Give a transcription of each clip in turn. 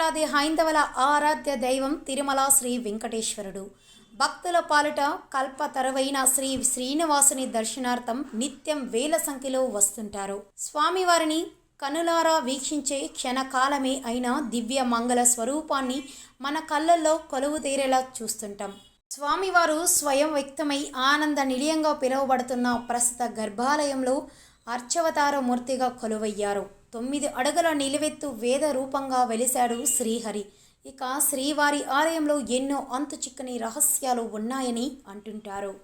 హైందవుల ఆరాధ్య దైవం తిరుమల శ్రీ వెంకటేశ్వరుడు. భక్తుల పాలిట కల్పతరువైన శ్రీ శ్రీనివాసుని దర్శనార్థం నిత్యం వేల సంఖ్యలో వస్తుంటారు. స్వామివారిని కనులారా వీక్షించే క్షణకాలమే అయిన దివ్య మంగళ స్వరూపాన్ని మన కళ్ళల్లో కొలువు తీరేలా చూస్తుంటాం. స్వామివారు స్వయం వ్యక్తమై ఆనంద నిలయంగా పిలువబడుతున్న ప్రస్తుత గర్భాలయంలో అర్చవతార మూర్తిగా కొలువయ్యారు. తొమ్మిది అడుగుల నిలువెత్తు వేద రూపంగా వెలిశాడు శ్రీహరి. ఇక శ్రీవారి ఆలయంలో ఎన్నో అంతు చిక్కని రహస్యాలు ఉన్నాయని అంటుంటారు.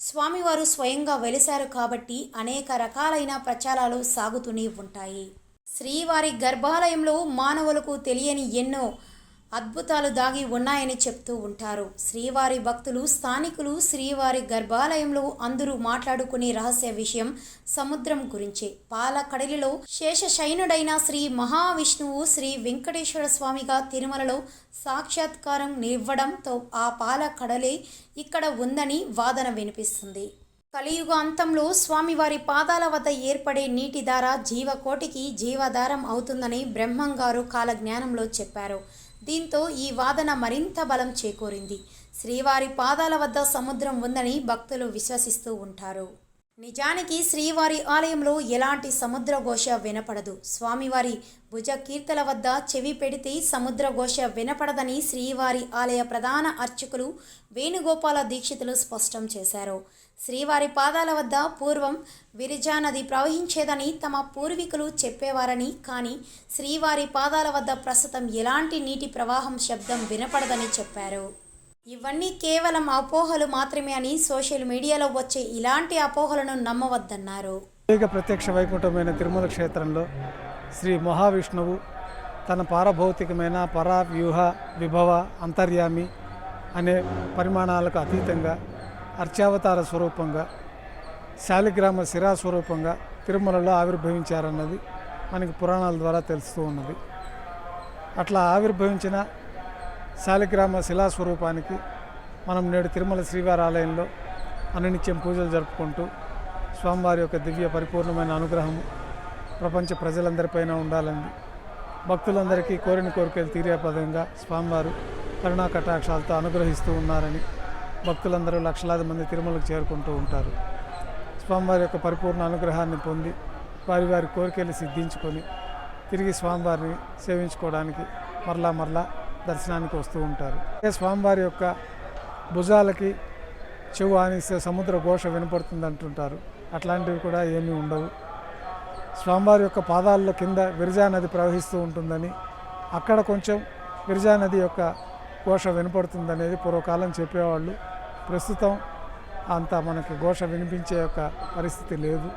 స్వామివారు స్వయంగా వెలిశారు కాబట్టి అనేక రకాలైన ప్రచారాలు సాగుతూనే ఉంటాయి. శ్రీవారి గర్భాలయంలో మానవులకు తెలియని ఎన్నో అద్భుతాలు దాగి ఉన్నాయని చెప్తూ ఉంటారు. శ్రీవారి భక్తులు స్థానికులు శ్రీవారి గర్భాలయంలో అందరూ మాట్లాడుకునే రహస్య విషయం సముద్రం గురించే. పాలకడలిలో శేషశైనుడైన శ్రీ మహావిష్ణువు శ్రీ వెంకటేశ్వర స్వామిగా తిరుమలలో సాక్షాత్కారం ఇవ్వడంతో ఆ పాలకడలే ఇక్కడ ఉందని వాదన వినిపిస్తుంది. కలియుగ అంతంలో స్వామివారి పాదాల వద్ద ఏర్పడే నీటి ధార జీవకోటికి జీవధారం అవుతుందని బ్రహ్మంగారు కాలజ్ఞానంలో చెప్పారు. దీంతో ఈ వాదన మరింత బలం చేకూరింది. శ్రీవారి పాదాల వద్ద సముద్రం ఉందని భక్తులు విశ్వసిస్తూ ఉంటారు. నిజానికి శ్రీవారి ఆలయంలో ఎలాంటి సముద్ర ఘోష వినపడదు. స్వామివారి భుజ కీర్తల వద్ద చెవి పెడితే సముద్ర ఘోష వినపడదని శ్రీవారి ఆలయ ప్రధాన అర్చకులు వేణుగోపాల దీక్షితులు స్పష్టం చేశారు. శ్రీవారి పాదాల వద్ద పూర్వం విరిజా నది ప్రవహించేదని తమ పూర్వీకులు చెప్పేవారని కానీ శ్రీవారి పాదాల వద్ద ప్రస్తుతం ఎలాంటి నీటి ప్రవాహం శబ్దం వినపడదని చెప్పారు. ఇవన్నీ కేవలం అపోహలు మాత్రమే అని సోషల్ మీడియాలో వచ్చే ఇలాంటి అపోహలను నమ్మవద్దన్నారు. ప్రత్యక్ష వైకుంఠమైన తిరుమల క్షేత్రంలో శ్రీ మహావిష్ణువు తన పారభౌతికమైన పరా వ్యూహ విభవ అంతర్యామి అనే పరిమాణాలకు అతీతంగా అర్చావతార స్వరూపంగా శాలిగ్రామ శిరా స్వరూపంగా తిరుమలలో ఆవిర్భవించారన్నది మనకి పురాణాల ద్వారా తెలుస్తూ ఉన్నది. అట్లా ఆవిర్భవించిన శాలిగ్రామ శిలా స్వరూపానికి మనం నేడు తిరుమల శ్రీవారి ఆలయంలో అనునిత్యం పూజలు జరుపుకుంటూ స్వామివారి యొక్క దివ్య పరిపూర్ణమైన అనుగ్రహము ప్రపంచ ప్రజలందరిపైన ఉండాలని భక్తులందరికీ కోరిన కోరికలు తీరే పదంగా స్వామివారు కరుణా కటాక్షాలతో అనుగ్రహిస్తూ ఉన్నారని భక్తులందరూ లక్షలాది మంది తిరుమలకు చేరుకుంటూ ఉంటారు. స్వామివారి యొక్క పరిపూర్ణ అనుగ్రహాన్ని పొంది వారి వారి కోరికలు సిద్ధించుకొని తిరిగి స్వామివారిని సేవించుకోవడానికి మరలా మరలా దర్శనానికి వస్తూ ఉంటారు. స్వామివారి యొక్క భుజాలకి చెవు ఆనిస్తే సముద్ర ఘోష వినపడుతుంది అంటుంటారు అట్లాంటివి కూడా ఏమీ ఉండవు. స్వామివారి యొక్క పాదాల్లో కింద విరజా నది ప్రవహిస్తూ ఉంటుందని అక్కడ కొంచెం విరజా నది యొక్క ఘోష వినపడుతుందనేది పూర్వకాలం చెప్పేవాళ్ళు. ప్రస్తుతం అంత మనకి ఘోష వినిపించే యొక్క పరిస్థితి లేదు.